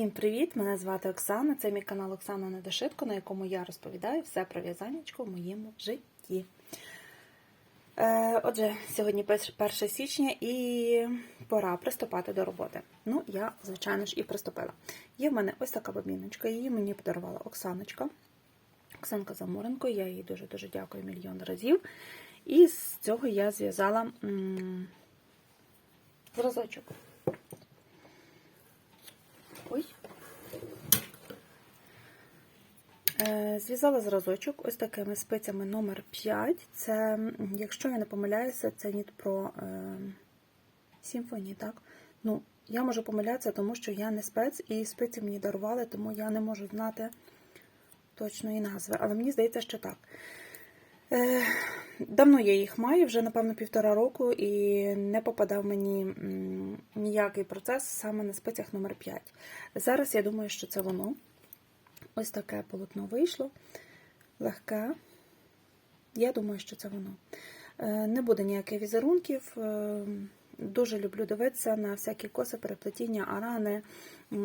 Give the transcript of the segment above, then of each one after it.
Всім привіт! Мене звати Оксана. Це мій канал Оксана Недошитко, на якому я розповідаю все про в'язанечко в моєму житті. Е, отже, сьогодні 1 січня і пора приступати до роботи. Ну, я, звичайно ж, і приступила. Є в мене ось така бобіночка, її мені подарувала Оксаночка. Оксанка Замуренко, я їй дуже-дуже дякую мільйон разів. І з цього я зв'язала зразочок. Ой. Е, Зв'язала зразочок ось такими спицями номер 5 Це, якщо я не помиляюся, це ніт про е, симфонії, так? Ну, я можу помилятися, тому що я не спец, і спиці мені дарували, тому я не можу знати точної назви. Але мені здається, що так. Е, Давно я їх маю, вже, напевно, півтора року, і не попадав мені ніякий процес саме на спицях номер 5 Зараз я думаю, що це воно. Ось таке полотно вийшло. Легке. Я думаю, що це воно. Е, Не буде ніяких візерунків. Е, Дуже люблю дивитися на всякі коси, переплетіння, арани, е,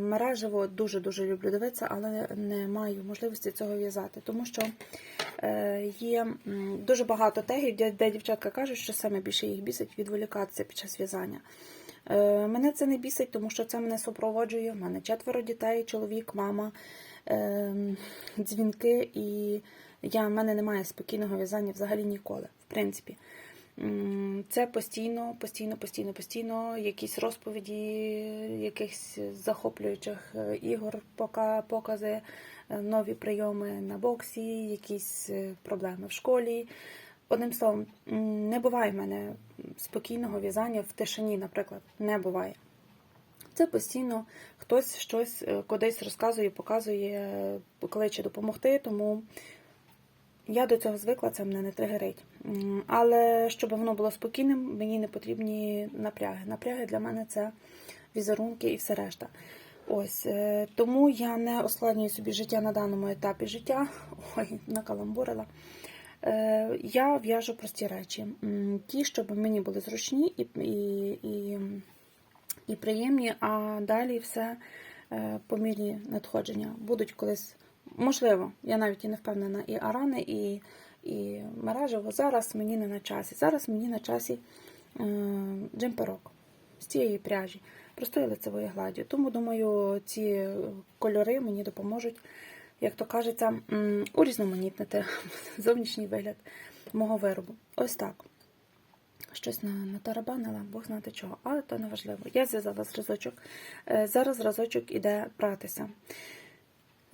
мережево. Дуже-дуже люблю дивитися, але не маю можливості цього в'язати, тому що є дуже багато тегів, де дівчатка кажуть, що саме більше їх бісить відволікатися під час в'язання. Е, Мене це не бісить, тому що це мене супроводжує. У мене четверо дітей, чоловік, мама, е, дзвінки, і я, в мене немає спокійного в'язання взагалі ніколи, в принципі. Це постійно, постійно, постійно, постійно якісь розповіді, якихось захоплюючих е, ігор, пока- покази, нові прийоми на боксі, якісь проблеми в школі. Одним словом, не буває в мене спокійного в'язання в тишині, наприклад, не буває. Це постійно хтось щось е, кудись розказує, показує, е, кличе допомогти, тому я до цього звикла, це мене не тригерить. Але щоб воно було спокійним, мені не потрібні напряги. Напряги для мене це візерунки і все решта. Ось е, тому я не ускладнюю собі життя на даному етапі життя. Ой, накаламбурила. Е, Я в'яжу прості речі. Ті, щоб мені були зручні і, і, і, і приємні, а далі все е, по мірі надходження. Будуть колись, можливо, я навіть і не впевнена, і арани, і, і мережево. Зараз мені не на часі. Зараз мені на часі е, джемперок з цієї пряжі, простої лицевої гладі. Тому, думаю, ці кольори мені допоможуть, як то кажеться, урізноманітнити зовнішній вигляд мого виробу. Ось так. Щось на, натарабанила, Бог знати чого, але то не важливо. Я зв'язала зразочок. Е, Зараз зразочок іде пратися.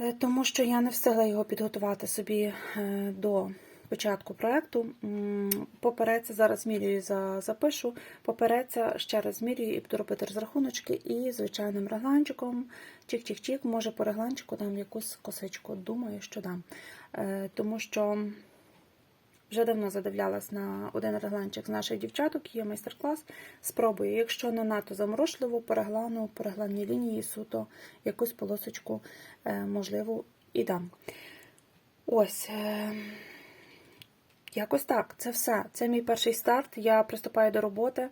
Е, Тому що я не встигла його підготувати собі е, до початку проєкту. Попереться, зараз змірюю, за- запишу, попереться, ще раз змірюю і буду робити розрахуночки і звичайним регланчиком, чик-чик-чик, може по регланчику дам якусь косичку. Думаю, що дам. Е, Тому що вже давно задивлялась на один регланчик з наших дівчаток, є майстер-клас. Спробую. Якщо не надто заморочливо, по реглану, по регланній лінії суто якусь полосочку е, можливо і дам. Ось. Якось так, це все. Це мій перший старт. Я приступаю до роботи,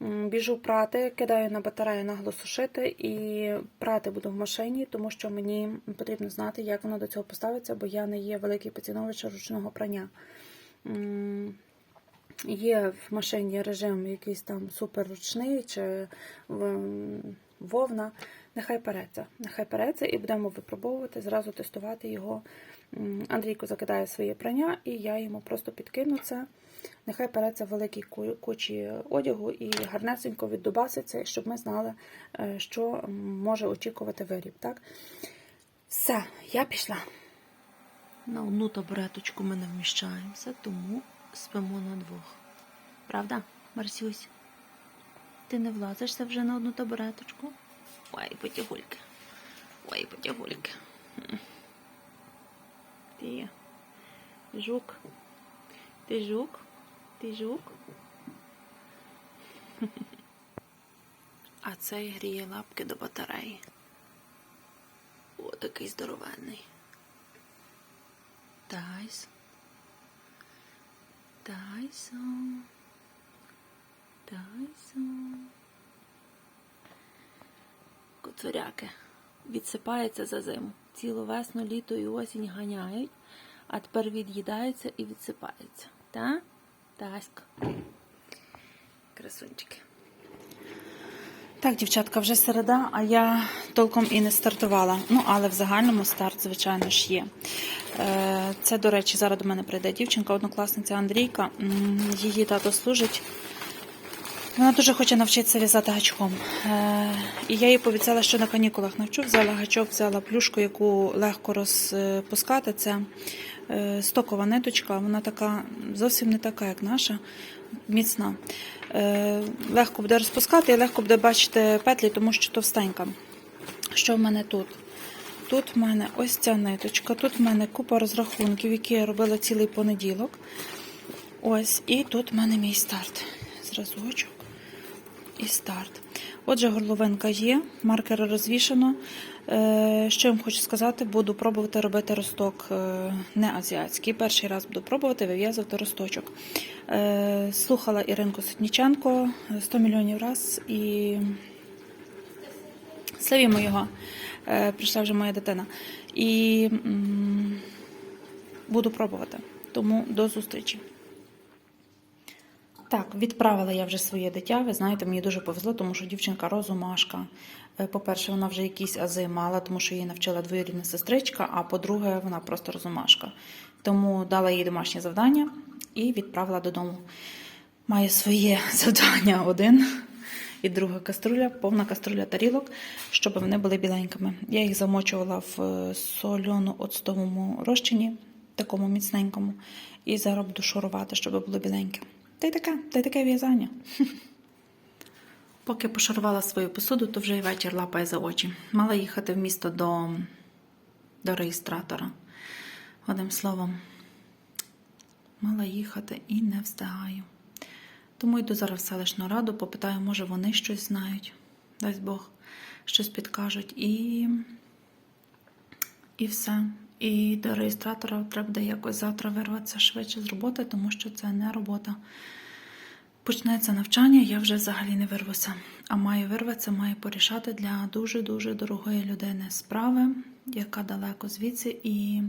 біжу прати, кидаю на батарею нагло сушити і прати буду в машині, тому що мені потрібно знати, як воно до цього поставиться, бо я не є великий поціновувач ручного прання. Є в машині режим якийсь там суперручний чи вовна. Нехай переться. Нехай переться і будемо випробовувати, зразу тестувати його. Андрійко закидає своє прання, і я йому просто підкину це. Нехай переться в великій кучі одягу і гарнесенько віддубаситься, щоб ми знали, е, що може очікувати виріб. Так? Все, я пішла. На одну табуреточку ми не вміщаємося, тому спимо на двох. Правда, Марсюсь? Ти не влазишся вже на одну табуреточку? Ой, потягульки. Ой, потягульки. Ти жук. Ти жук? Ти жук? А цей гріє лапки до батареї. О, такий здоровенний. Тайс. Тайсон. Тайсон. Коцуряки. відсипається за зиму. Цілу весну, літо і осінь ганяють, а тепер від'їдаються і відсипаються. Та? Таська. Красунчики. Так, дівчатка, вже середа, а я толком і не стартувала. Ну, але в загальному старт, звичайно ж, є. Е, Це, до речі, зараз до мене прийде дівчинка, однокласниця Андрійка. Її тато служить. Вона дуже хоче навчитися в'язати гачком. Е, І я їй пообіцяла, що на канікулах навчу. Взяла гачок, взяла плюшку, яку легко розпускати. Це е, стокова ниточка. Вона така зовсім не така, як наша, міцна. Е, Легко буде розпускати і легко буде бачити петлі, тому що товстенька. Що в мене тут? Тут в мене ось ця ниточка, тут в мене купа розрахунків, які я робила цілий понеділок. Ось, і тут в мене мій старт. Зразочок і старт. Отже, горловинка є, маркери розвішано. Е, Що я вам хочу сказати, буду пробувати робити росток е, не азіатський. Перший раз буду пробувати вив'язувати росточок. Е, Слухала Іринку Сотніченко 100 мільйонів раз і славімо його. Прийшла вже моя дитина. І буду пробувати. Тому до зустрічі. Так, відправила я вже своє дитя. Ви знаєте, мені дуже повезло, тому що дівчинка розумашка. Е, По-перше, вона вже якісь ази мала, тому що її навчила двоюрідна сестричка, а по-друге, вона просто розумашка. Тому дала їй домашнє завдання і відправила додому. Має своє завдання один і друга каструля, повна каструля тарілок, щоб вони були біленькими. Я їх замочувала в е, сольоно-оцтовому розчині, такому міцненькому, і зараз буду шурувати, щоб було біленьке. Та й таке, та й таке в'язання. Поки пошарувала свою посуду, то вже й вечір лапає за очі. Мала їхати в місто до, до реєстратора. Одним словом, мала їхати і не встигаю. Тому йду зараз в селищну раду, попитаю, може вони щось знають. Дасть Бог, щось підкажуть. І, і все. І до реєстратора треба буде якось завтра вирватися швидше з роботи, тому що це не робота. Почнеться навчання, я вже взагалі не вирвуся. А маю вирватися, маю порішати для дуже-дуже дорогої людини справи, яка далеко звідси, і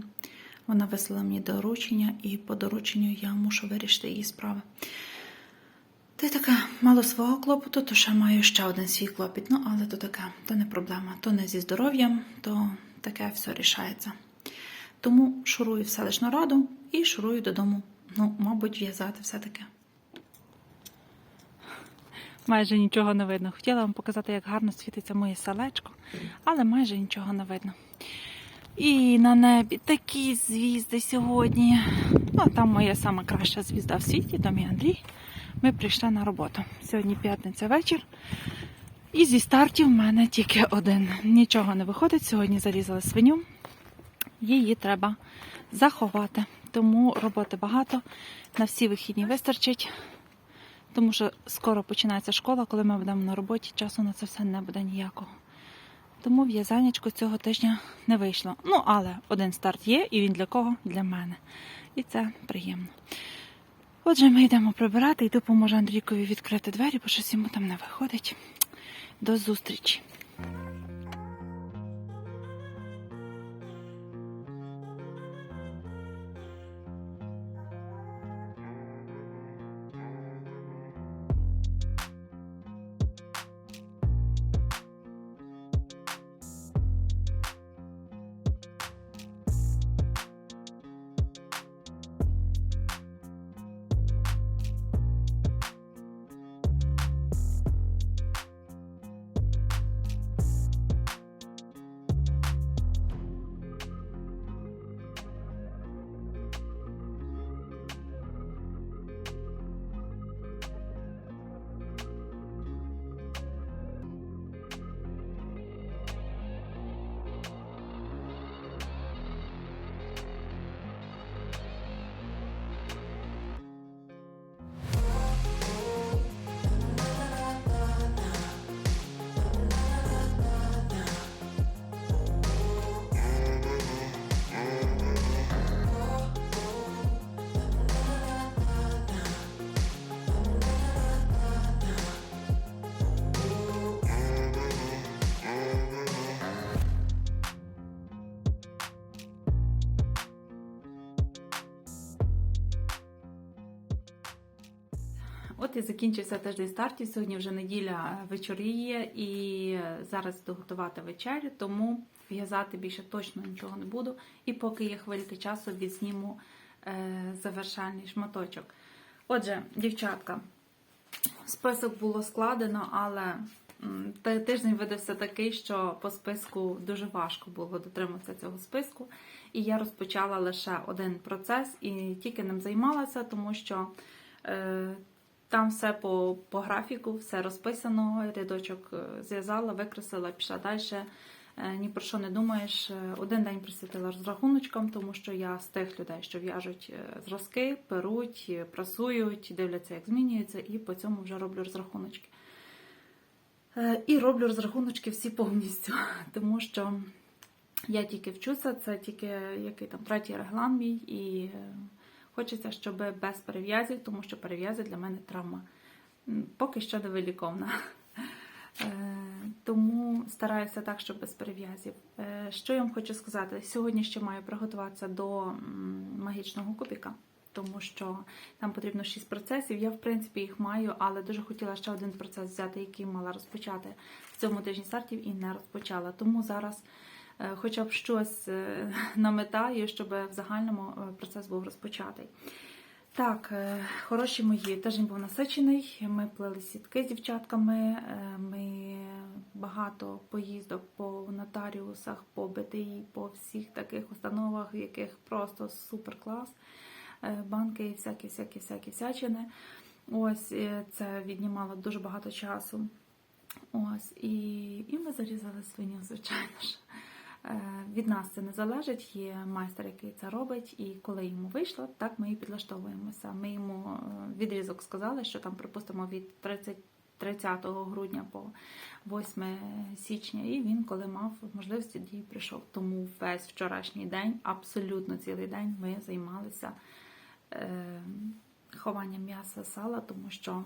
вона вислала мені доручення, і по дорученню я мушу вирішити її справи. Й таке, мало свого клопоту, то ще маю ще один свій клопіт. Ну, але то таке, то не проблема. То не зі здоров'ям, то таке все рішається. Тому шурую в селищну раду і шурую додому. Ну, мабуть, в'язати все-таки. Майже нічого не видно. Хотіла вам показати, як гарно світиться моє селечко, але майже нічого не видно. І на небі такі звізди сьогодні. Ну, там моя сама краща звізда в світі, там і Андрій. Ми прийшли на роботу. Сьогодні п'ятниця вечір. І зі стартів в мене тільки один. Нічого не виходить. Сьогодні зарізали свиню. Її треба заховати. Тому роботи багато. На всі вихідні вистачить. Тому що скоро починається школа, коли ми будемо на роботі, часу на це все не буде ніякого. Тому в'язанечко цього тижня не вийшло. Ну, але один старт є, і він для кого? Для мене. І це приємно. Отже, ми йдемо прибирати і допоможе Андрійкові відкрити двері, бо щось йому там не виходить. До зустрічі! От і закінчився тиждень стартів. Сьогодні вже неділя е, вечоріє і е, зараз буду готувати вечерю, тому в'язати більше точно нічого не буду. І поки є хвильки часу, відзніму е, завершальний шматочок. Отже, дівчатка, список було складено, але тиждень видався такий, що по списку дуже важко було дотриматися цього списку. І я розпочала лише один процес і тільки ним займалася, тому що там все по, по графіку, все розписано, рядочок е, зв'язала, викреслила, пішла далі. Е, ні про що не думаєш. Е, Один день присвятила розрахуночкам, тому що я з тих людей, що в'яжуть зразки, перуть, прасують, дивляться, як змінюється, і по цьому вже роблю розрахуночки. І роблю розрахуночки всі повністю, тому що я тільки вчуся, це тільки який там третій реглан мій, і хочеться, щоб без перев'язів, тому що перев'язи для мене травма поки що невиліковна. Е, Тому стараюся так, щоб без перев'язів. Е, Що я вам хочу сказати? Сьогодні ще маю приготуватися до магічного кубіка, тому що там потрібно 6 процесів. Я, в принципі, їх маю, але дуже хотіла ще один процес взяти, який мала розпочати в цьому тижні стартів і не розпочала. Тому зараз хоча б щось е, наметаю, щоб в загальному е, процес був розпочатий. Так, е, хороші мої, тиждень був насичений. Ми плели сітки з дівчатками. е, Ми багато поїздок по нотаріусах, по БТІ, по всіх таких установах, в яких просто супер клас. Е, Банки і всякі, всякі, всякі всячини. Ось е, це віднімало дуже багато часу. Ось, і, і ми зарізали свиню, звичайно ж. Від нас це не залежить, є майстер, який це робить, і коли йому вийшло, так ми і підлаштовуємося. Ми йому е, відрізок сказали, що там, припустимо, від 30, 30 грудня по 8 січня, і він, коли мав можливості дії, прийшов. Тому весь вчорашній день, абсолютно цілий день, ми займалися е, хованням м'яса сала, тому що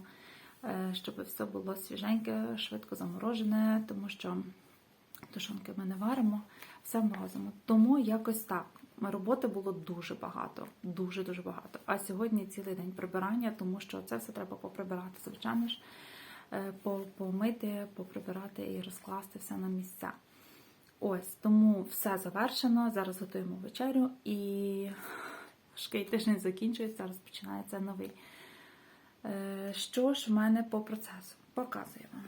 е, щоб все було свіженьке, швидко заморожене, тому що тушонки ми не варимо, все морозимо. Тому якось так. Роботи було дуже багато, дуже дуже багато. А сьогодні цілий день прибирання, тому що це все треба поприбирати, звичайно ж, е, помити, поприбирати і розкласти все на місця. Ось тому все завершено. Зараз готуємо вечерю і шкий тиждень закінчується, розпочинається новий. Е, Що ж в мене по процесу? Показую вам.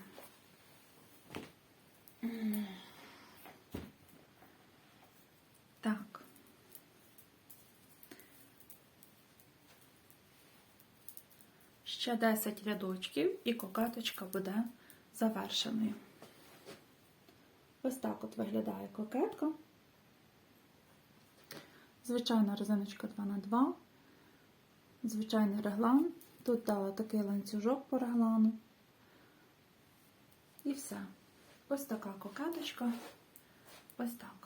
Так. Ще 10 рядочків і кокеточка буде завершеною. Ось так от виглядає кокетка. Звичайна резиночка 2х2, звичайний реглан. Тут дала такий ланцюжок по реглану. І все. Ось така кокеточка. Ось так.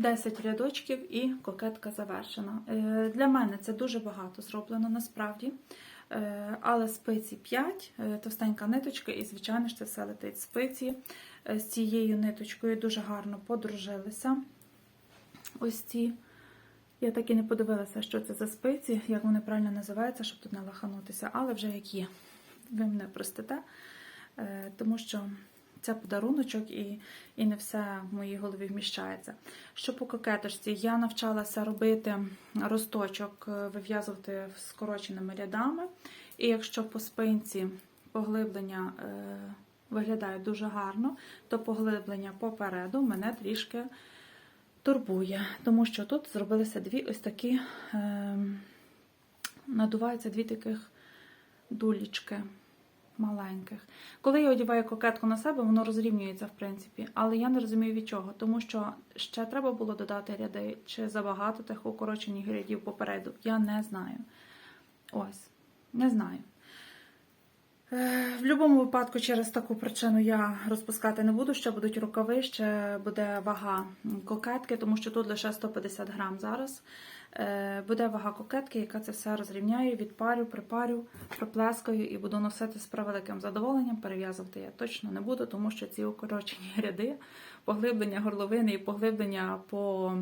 10 рядочків і кокетка завершена. Е, Для мене це дуже багато зроблено насправді. Е, Але спиці 5, е, товстенька ниточка, і, звичайно ж, це все летить спиці. З цією ниточкою дуже гарно подружилися. Ось ці. Я так і не подивилася, що це за спиці, як вони правильно називаються, щоб тут не лаханутися, але вже як є. Ви мене простите, тому що це подаруночок і, і не все в моїй голові вміщається. Що по кокеточці, я навчалася робити росточок, е, вив'язувати скороченими рядами. І якщо по спинці поглиблення е, виглядає дуже гарно, то поглиблення попереду мене трішки турбує, тому що тут зробилися дві ось такі, е, надуваються дві таких дулічки маленьких. Коли я одягаю кокетку на себе, воно розрівнюється, в принципі, але я не розумію від чого, тому що ще треба було додати ряди, чи забагато тих укорочених рядів попереду. Я не знаю. Ось, не знаю. Е, В будь-якому випадку, через таку причину я розпускати не буду. Ще будуть рукави, ще буде вага кокетки, тому що тут лише 150 грам зараз. Е, Буде вага кокетки, яка це все розрівняє, відпарю, припарю, проплескаю і буду носити з превеликим задоволенням. Перев'язувати я точно не буду, тому що ці укорочені ряди, поглиблення горловини і поглиблення по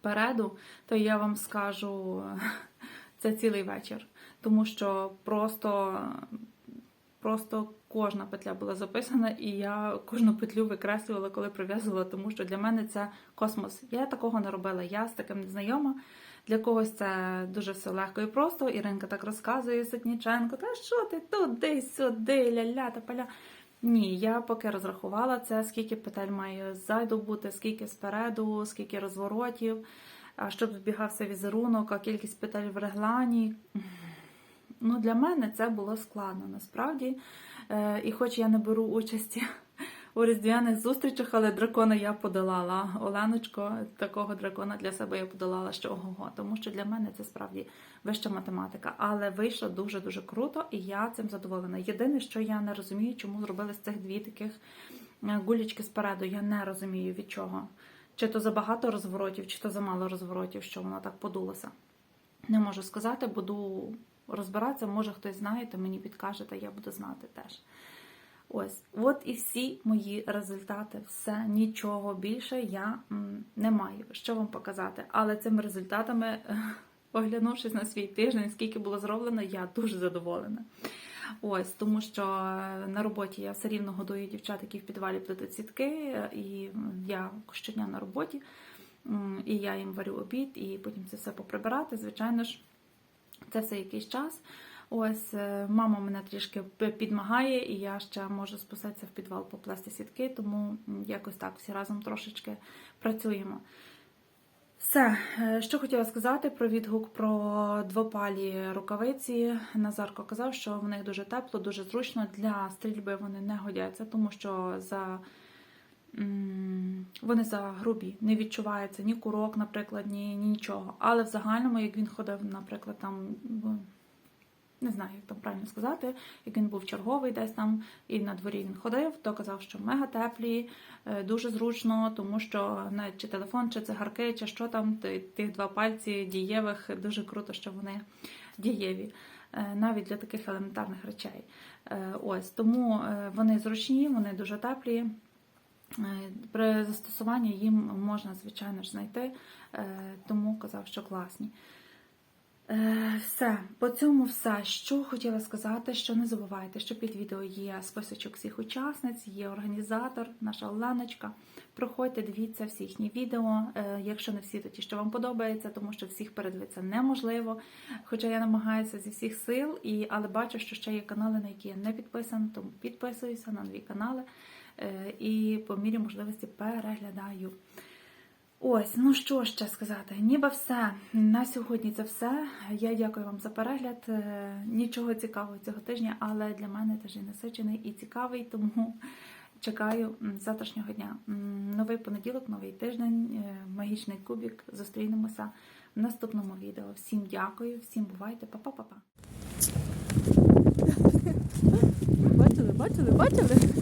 переду, то я вам скажу, це цілий вечір, тому що просто, просто кожна петля була записана, і я кожну петлю викреслювала, коли прив'язувала, тому що для мене це космос. Я такого не робила, я з таким не знайома. Для когось це дуже все легко і просто. Іринка так розказує Сотніченко, та що ти туди, сюди, ля-ля та поля. Ні, я поки розрахувала це, скільки петель має ззаду бути, скільки спереду, скільки розворотів, щоб збігався візерунок, а кількість петель в реглані. Ну, для мене це було складно насправді. Е, І хоч я не беру участі у різдвяних зустрічах, але дракона я подолала. Оленочко, такого дракона для себе я подолала що ого, тому що для мене це справді вища математика. Але вийшло дуже-дуже круто, і я цим задоволена. Єдине, що я не розумію, чому зробили з цих дві таких е, гулячки спереду. Я не розумію від чого. Чи то забагато розворотів, чи то замало розворотів, що воно так подулося. Не можу сказати, буду розбиратися. Може хтось знає, то мені підкажете, я буду знати теж. Ось, от і всі мої результати. Все, нічого більше я не маю. Що вам показати? Але цими результатами, оглянувшись на свій тиждень, скільки було зроблено, я дуже задоволена. Ось, тому що на роботі я все рівно годую дівчат, які в підвалі плетуть сітки, і я щодня на роботі, і я їм варю обід, і потім це все поприбирати. Звичайно ж, це все якийсь час. Ось е, мама мене трішки підмагає, і я ще можу спуститися в підвал поплести сітки, тому якось так всі разом трошечки працюємо. Все, Е, що хотіла сказати про відгук про двопалі рукавиці. Назарко казав, що в них дуже тепло, дуже зручно. Для стрільби вони не годяться, тому що за вони за грубі, не відчувається ні курок, наприклад, ні, ні нічого. Але в загальному, як він ходив, наприклад, там. Не знаю, як там правильно сказати, як він був черговий десь там і на дворі він ходив, то казав, що мега теплі, е, дуже зручно, тому що навіть чи телефон, чи цигарки, чи що там, тих два пальці дієвих, дуже круто, що вони дієві, е, навіть для таких елементарних речей. Е, Ось тому вони зручні, вони дуже теплі. Е, При застосуванні їм можна, звичайно ж, знайти, е, тому казав, що класні. Е, Все, по цьому все. Що хотіла сказати, що не забувайте, що під відео є списочок всіх учасниць, є організатор, наша Оленочка. Проходьте, дивіться всі їхні відео. Якщо не всі, то ті, що вам подобається, тому що всіх передивитися неможливо. Хоча я намагаюся зі всіх сил, і, але бачу, що ще є канали, на які я не підписана, тому підписуюся на нові канали і по мірі можливості переглядаю. Ось, ну що ще сказати? Ніби все. На сьогодні це все. Я дякую вам за перегляд. Е, Нічого цікавого цього тижня, але для мене теж і насичений і цікавий, тому чекаю завтрашнього дня. Новий понеділок, новий тиждень, е, магічний кубік. Зустрінемося в наступному відео. Всім дякую, всім бувайте, па-па-па-па. Бачили, бачили, бачили?